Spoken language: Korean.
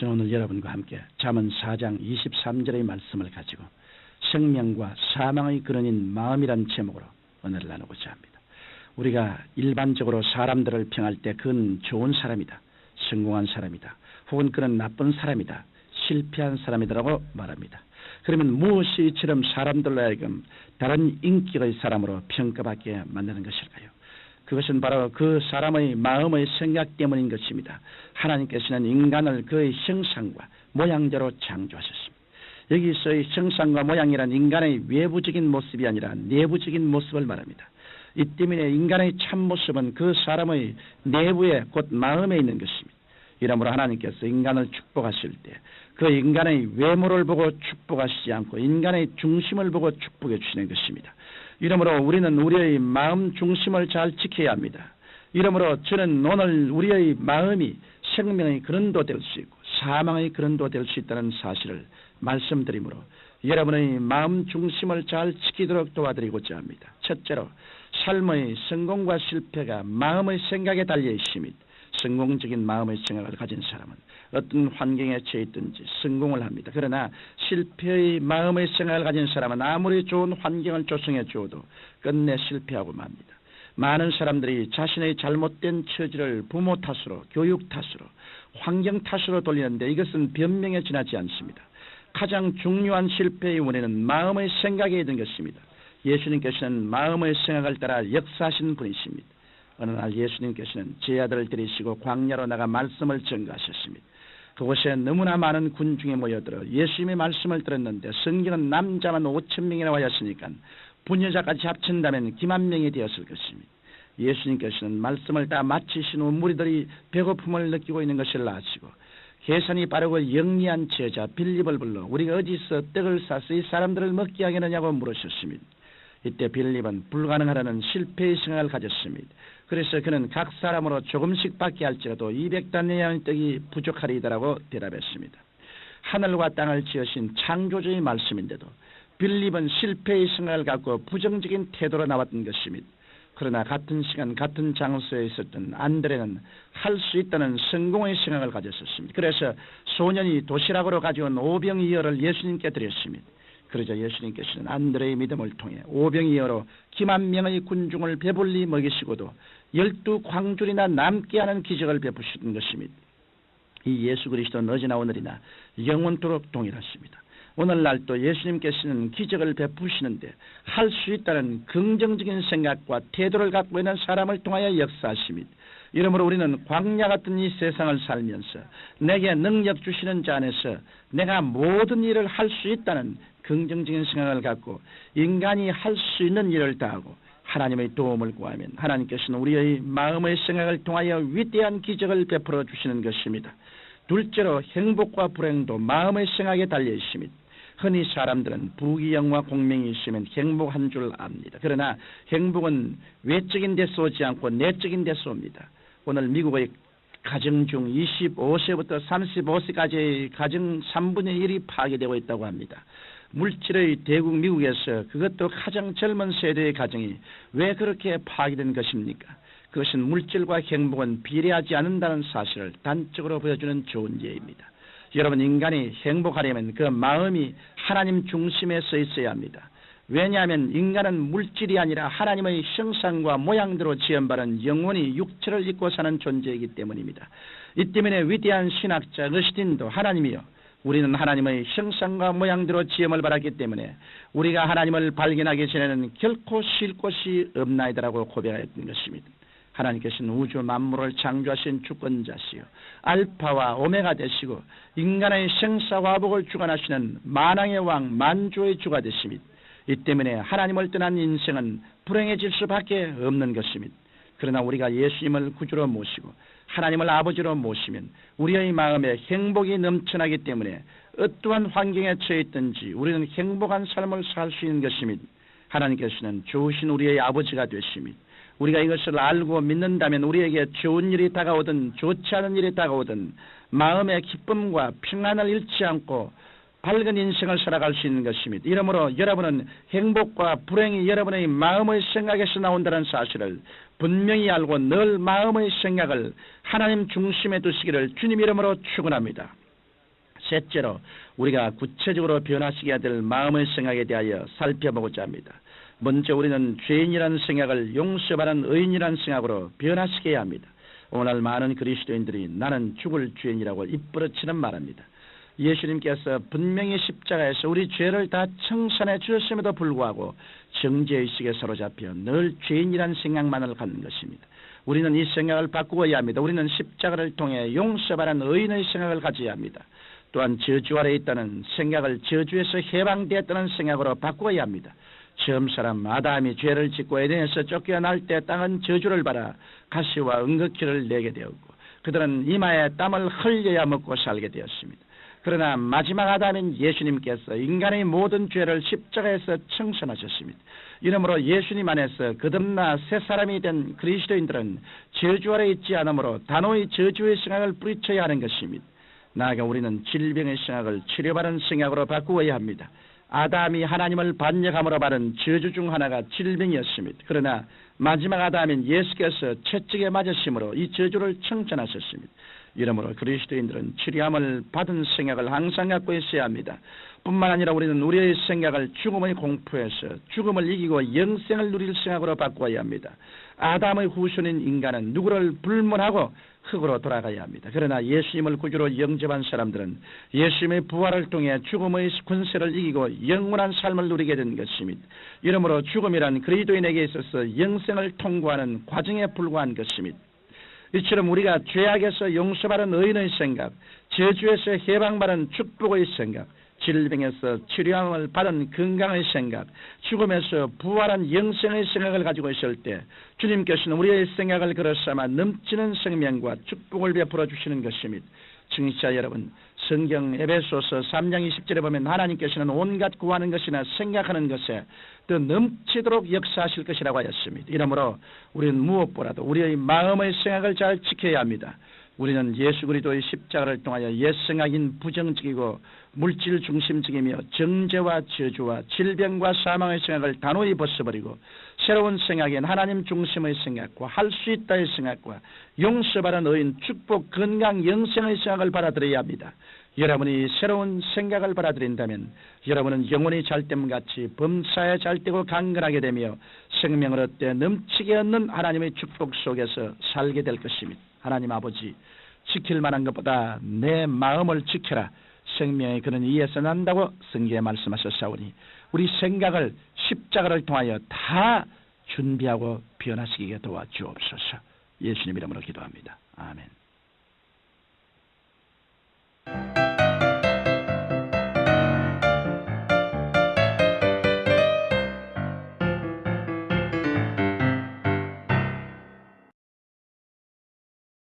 저는 오늘 여러분과 함께 잠언 4장 23절의 말씀을 가지고 생명과 사망의 근원인 마음이란 제목으로 오늘 나누고자 합니다. 우리가 일반적으로 사람들을 평할 때 그는 좋은 사람이다. 성공한 사람이다. 혹은 그는 나쁜 사람이다. 실패한 사람이다라고 말합니다. 그러면 무엇이 이처럼 사람들로 하여금 다른 인격의 사람으로 평가받게 만드는 것일까요? 그것은 바로 그 사람의 마음의 생각 때문인 것입니다. 하나님께서는 인간을 그의 형상과 모양대로 창조하셨습니다. 여기서의 형상과 모양이란 인간의 외부적인 모습이 아니라 내부적인 모습을 말합니다. 이 때문에 인간의 참모습은 그 사람의 내부에 곧 마음에 있는 것입니다. 이러므로 하나님께서 인간을 축복하실 때 그 인간의 외모를 보고 축복하시지 않고 인간의 중심을 보고 축복해 주시는 것입니다. 이러므로 우리는 우리의 마음 중심을 잘 지켜야 합니다. 이러므로 저는 오늘 우리의 마음이 생명의 근원도 될 수 있고 사망의 근원도 될 수 있다는 사실을 말씀드리므로 여러분의 마음 중심을 잘 지키도록 도와드리고자 합니다. 첫째로 삶의 성공과 실패가 마음의 생각에 달려 있습니다. 성공적인 마음의 생각을 가진 사람은 어떤 환경에 처해 있든지 성공을 합니다. 그러나 실패의 마음의 생각을 가진 사람은 아무리 좋은 환경을 조성해 주어도 끝내 실패하고 맙니다. 많은 사람들이 자신의 잘못된 처지를 부모 탓으로 교육 탓으로 환경 탓으로 돌리는데 이것은 변명에 지나지 않습니다. 가장 중요한 실패의 원인은 마음의 생각에 있는 것입니다. 예수님께서는 마음의 생각을 따라 역사하신 분이십니다. 어느 날 예수님께서는 제 아들을 데리시고 광야로 나가 말씀을 전가하셨습니다. 그곳에 너무나 많은 군중이 모여들어 예수님의 말씀을 들었는데 성경은 남자만 5천 명이나 와였으니까 부녀자까지 합친다면 기만 명이 되었을 것입니다. 예수님께서는 말씀을 다 마치신 후 무리들이 배고픔을 느끼고 있는 것을 아시고 계산이 빠르고 영리한 제자 빌립을 불러 우리가 어디서 떡을 사서 이 사람들을 먹게 하겠느냐고 물으셨습니다. 이때 빌립은 불가능하다는 실패의 생각을 가졌습니다. 그래서 그는 각 사람으로 조금씩 받게 할지라도 200단의 떡이 부족하리이다라고 대답했습니다. 하늘과 땅을 지으신 창조주의 말씀인데도 빌립은 실패의 생각을 갖고 부정적인 태도로 나왔던 것입니다. 그러나 같은 시간 같은 장소에 있었던 안드레는 할 수 있다는 성공의 생각을 가졌었습니다. 그래서 소년이 도시락으로 가져온 오병이어를 예수님께 드렸습니다. 그러자 예수님께서는 안드레의 믿음을 통해 오병이어로 기만 명의 군중을 배불리 먹이시고도 열두 광줄이나 남게 하는 기적을 베푸시는 것입니다. 이 예수 그리스도는 어제나 오늘이나 영원토록 동일하십니다. 오늘날도 예수님께서는 기적을 베푸시는데 할 수 있다는 긍정적인 생각과 태도를 갖고 있는 사람을 통하여 역사하십니다. 이러므로 우리는 광야 같은 이 세상을 살면서 내게 능력 주시는 자 안에서 내가 모든 일을 할 수 있다는 긍정적인 생각을 갖고 인간이 할 수 있는 일을 다하고 하나님의 도움을 구하면 하나님께서는 우리의 마음의 생각을 통하여 위대한 기적을 베풀어 주시는 것입니다. 둘째로 행복과 불행도 마음의 생각에 달려 있습니다. 흔히 사람들은 부귀영화 공명이 있으면 행복한 줄 압니다. 그러나 행복은 외적인 데서 오지 않고 내적인 데서 옵니다. 오늘 미국의 가정 중 25세부터 35세까지의 가정 3분의 1이 파괴되고 있다고 합니다. 물질의 대국 미국에서 그것도 가장 젊은 세대의 가정이 왜 그렇게 파괴된 것입니까? 그것은 물질과 행복은 비례하지 않는다는 사실을 단적으로 보여주는 좋은 예입니다. 여러분 인간이 행복하려면 그 마음이 하나님 중심에 서 있어야 합니다. 왜냐하면 인간은 물질이 아니라 하나님의 형상과 모양대로 지연받은 영원히 육체를 입고 사는 존재이기 때문입니다. 이 때문에 위대한 신학자 어스틴도 하나님이요 우리는 하나님의 형상과 모양대로 지음을 받았기 때문에 우리가 하나님을 발견하기 전에는 결코 쉴 곳이 없나이다라고 고백했던 것입니다. 하나님께서는 우주 만물을 창조하신 주권자시요 알파와 오메가 되시고 인간의 생사화복을 주관하시는 만왕의 왕 만주의 주가 되십니다. 이 때문에 하나님을 떠난 인생은 불행해질 수밖에 없는 것입니다. 그러나 우리가 예수님을 구주로 모시고 하나님을 아버지로 모시면 우리의 마음에 행복이 넘쳐나기 때문에 어떠한 환경에 처해 있든지 우리는 행복한 삶을 살 수 있는 것입니다. 하나님께서는 좋으신 우리의 아버지가 되십니다. 우리가 이것을 알고 믿는다면 우리에게 좋은 일이 다가오든 좋지 않은 일이 다가오든 마음의 기쁨과 평안을 잃지 않고 밝은 인생을 살아갈 수 있는 것입니다. 이러므로 여러분은 행복과 불행이 여러분의 마음의 생각에서 나온다는 사실을 분명히 알고 늘 마음의 생각을 하나님 중심에 두시기를 주님 이름으로 축원합니다. 셋째로 우리가 구체적으로 변화시켜야 될 마음의 생각에 대하여 살펴보고자 합니다. 먼저 우리는 죄인이라는 생각을 용서받은 의인이라는 생각으로 변화시켜야 합니다. 오늘 많은 그리스도인들이 나는 죽을 죄인이라고 입부러치는 말합니다. 예수님께서 분명히 십자가에서 우리 죄를 다 청산해 주셨음에도 불구하고 정죄의식에 사로잡혀 늘 죄인이라는 생각만을 갖는 것입니다. 우리는 이 생각을 바꾸어야 합니다. 우리는 십자가를 통해 용서받은 의인의 생각을 가져야 합니다. 또한 저주 아래 있다는 생각을 저주에서 해방되었다는 생각으로 바꾸어야 합니다. 처음 사람 아담이 죄를 짓고 에덴에서 쫓겨날 때 땅은 저주를 받아 가시와 응급기를 내게 되었고 그들은 이마에 땀을 흘려야 먹고 살게 되었습니다. 그러나 마지막 아담인 예수님께서 인간의 모든 죄를 십자가에서 청산하셨습니다. 이러므로 예수님 안에서 거듭나 새 사람이 된 그리스도인들은 저주 아래 있지 않으므로 단호히 저주의 생각을 뿌리쳐야 하는 것입니다. 나아가 우리는 질병의 생각을 치료받은 생각으로 바꾸어야 합니다. 아담이 하나님을 반역함으로 받은 저주 중 하나가 질병이었습니다. 그러나 마지막 아담인 예수께서 채찍에 맞으심으로 이 저주를 청천하셨습니다. 이러므로 그리스도인들은 치료함을 받은 생각을 항상 갖고 있어야 합니다. 뿐만 아니라 우리는 우리의 생각을 죽음의 공포에서 죽음을 이기고 영생을 누릴 생각으로 바꿔야 합니다. 아담의 후손인 인간은 누구를 불문하고 흙으로 돌아가야 합니다. 그러나 예수님을 구주로 영접한 사람들은 예수님의 부활을 통해 죽음의 군세를 이기고 영원한 삶을 누리게 된 것입니다. 이러므로 죽음이란 그리스도인에게 있어서 영생을 통과하는 과정에 불과한 것입니다. 이처럼 우리가 죄악에서 용서받은 의인의 생각, 저주에서 해방받은 축복의 생각, 질병에서 치료함을 받은 건강의 생각, 죽음에서 부활한 영생의 생각을 가지고 있을 때 주님께서는 우리의 생각을 그럴삼아 넘치는 생명과 축복을 베풀어 주시는 것입니다. 증시자 여러분, 성경 에베소서 3장 20절에 보면 하나님께서는 온갖 구하는 것이나 생각하는 것에 더 넘치도록 역사하실 것이라고 하였습니다. 이러므로 우리는 무엇보다도 우리의 마음의 생각을 잘 지켜야 합니다. 우리는 예수 그리스도의 십자가를 통하여 옛 생각인 부정적이고 물질 중심적이며 정죄와 저주와 질병과 사망의 생각을 단호히 벗어버리고 새로운 생각인 하나님 중심의 생각과 할 수 있다의 생각과 용서받은 의인 축복 건강 영생의 생각을 받아들여야 합니다. 여러분이 새로운 생각을 받아들인다면 여러분은 영혼이 잘됨같이 범사에 잘되고 강건하게 되며 생명을 얻되 넘치게 얻는 하나님의 축복 속에서 살게 될 것입니다. 하나님 아버지 지킬 만한 것보다 내 마음을 지켜라. 생명의 그런 이에서 난다고 성경에 말씀하셨사오니 우리 생각을 십자가를 통하여 다 준비하고 변화시키게 도와주옵소서. 예수님 이름으로 기도합니다. 아멘.